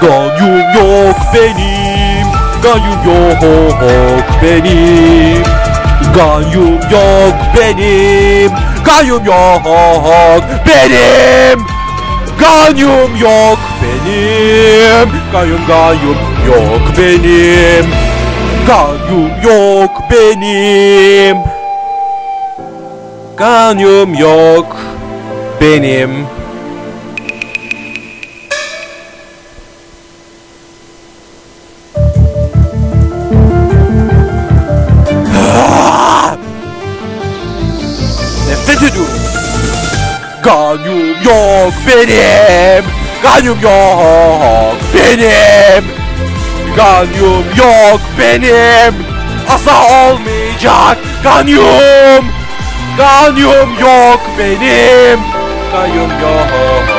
Ganyum yok benim Ganyum yok benim. Ganyum yok benim Ganyum yok benim. Ganyum yok benim Ganyum ganyum yok benim. Ganyum yok benim. Ganyum yok benim Nefret ediyorum. Ganyum yok benim. Ganyum yok benim. Ganyum yok benim. Asla olmayacak. Ganyum. Ganyum yok benim. Ganyum yok